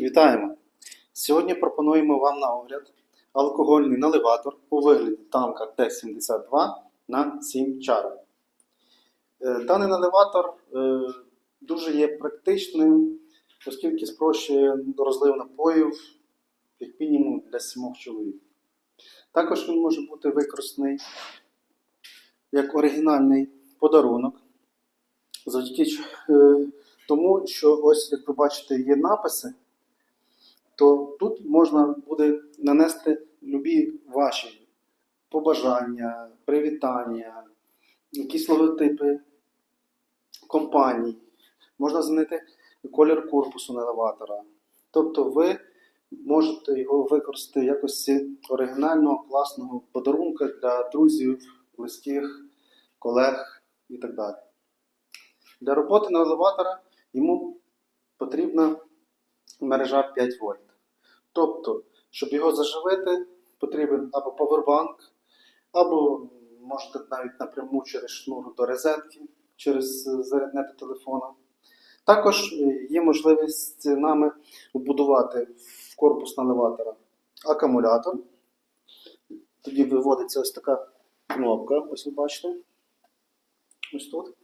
Вітаємо! Сьогодні пропонуємо вам на огляд алкогольний наливатор у вигляді танка Т-72 на 7 чар. Е, Даний наливатор е, дуже є практичним, оскільки спрощує розлив напоїв як мінімум для 7 чоловік. Також він може бути використаний як оригінальний подарунок. Завдяки е, тому, що ось, як ви бачите, є написи, то тут можна буде нанести любі ваші побажання, привітання, якісь логотипи компаній. Можна змінити колір корпусу елеватора. Тобто ви можете його використати в якості оригінального класного подарунка для друзів, близьких, колег і так далі. Для роботи на елеватора йому потрібна мережа 5 вольт. Тобто, щоб його заживити, потрібен або повербанк, або можете навіть напряму через шнур до розетки, через е, заряднете телефона. Також є можливість нами вбудувати в корпус наливатора акумулятор. Тоді виводиться ось така кнопка, ось ви бачите. Ось тут.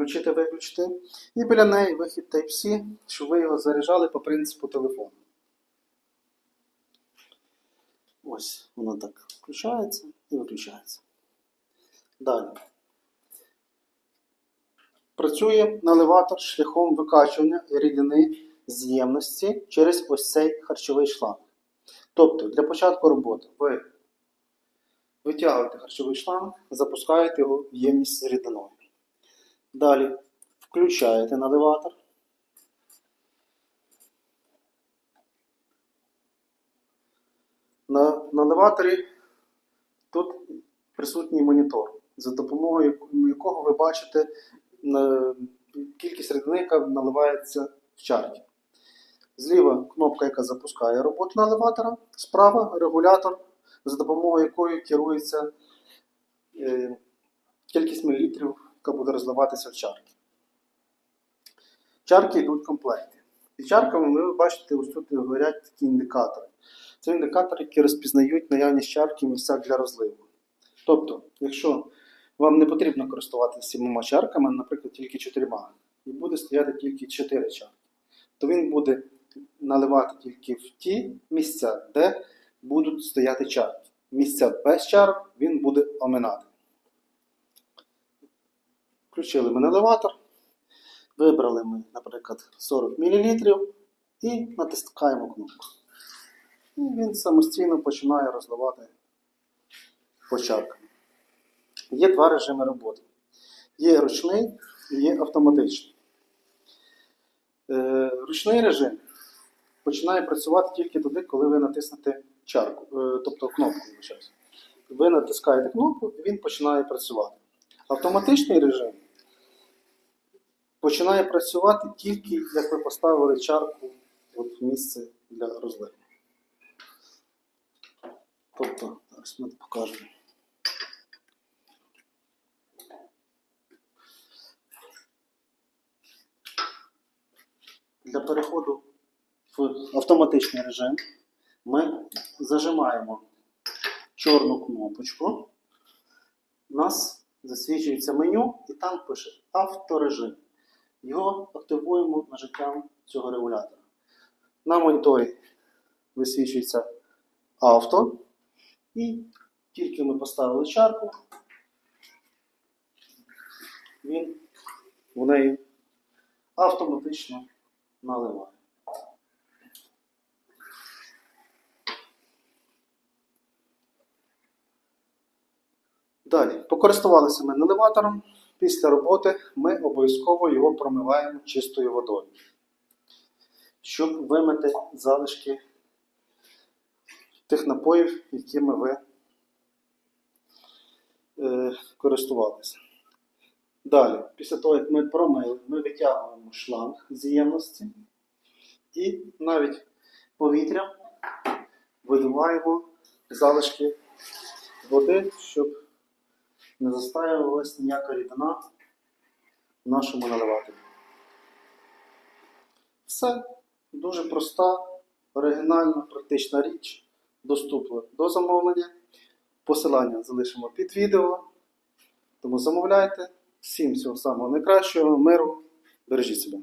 Включити, виключити. І біля неї вихід Type-C, щоб ви його заряджали по принципу телефону. Ось воно так включається і виключається. Далі. Працює наливатор шляхом викачування рідини з ємності через ось цей харчовий шланг. Тобто, для початку роботи ви витягуєте харчовий шланг, запускаєте його в ємність з рідиною. Далі включаєте наливатор. На наливаторі тут присутній монітор, за допомогою якого ви бачите кількість рідини, яка наливається в чарки. Зліва кнопка, яка запускає роботу наливатора, справа регулятор, за допомогою якої керується е, кількість мілілітрів, яка буде розливатися в чарки. Чарки йдуть в комплекті. Під чарками ви бачите, ось тут горять такі індикатори. Це індикатори, які розпізнають наявність чарки в місцях для розливу. Тобто, якщо вам не потрібно користуватися сімома чарками, наприклад, тільки чотирма, і буде стояти тільки чотири чарки, то він буде наливати тільки в ті місця, де будуть стояти чарки. Місця без чарок він буде оминати. Включили ми наливатор. Вибрали ми, наприклад, 40 мл і натискаємо кнопку. І він самостійно починає розливати по чаркам. Є два режими роботи. Є ручний і є автоматичний. Е, ручний режим починає працювати тільки тоді, коли ви натиснете чарку, е, тобто кнопку. Ви натискаєте кнопку і він починає працювати. Автоматичний режим починає працювати тільки, як ви поставили чарку в місце для розливу. Тобто, зараз ми покажемо. Для переходу в автоматичний режим ми зажимаємо чорну кнопочку. У нас засвічується меню і там пише авторежим. Його активуємо нажиттям цього регулятора. На моніторі висвічується авто. І тільки ми поставили чарку, він в неї автоматично наливає. Далі, покористувалися ми наливатором. Після роботи ми обов'язково його промиваємо чистою водою, щоб вимити залишки тих напоїв, якими ви е, користувалися. Далі, після того, як ми промили, ми витягуємо шланг з ємності і навіть повітря видуваємо залишки води, щоб не застаювалася ніяка рідина в нашому наливателі. Все. Дуже проста, оригінальна, практична річ, доступна до замовлення. Посилання залишимо під відео. Тому замовляйте. Всім всього самого найкращого, миру, бережіть себе.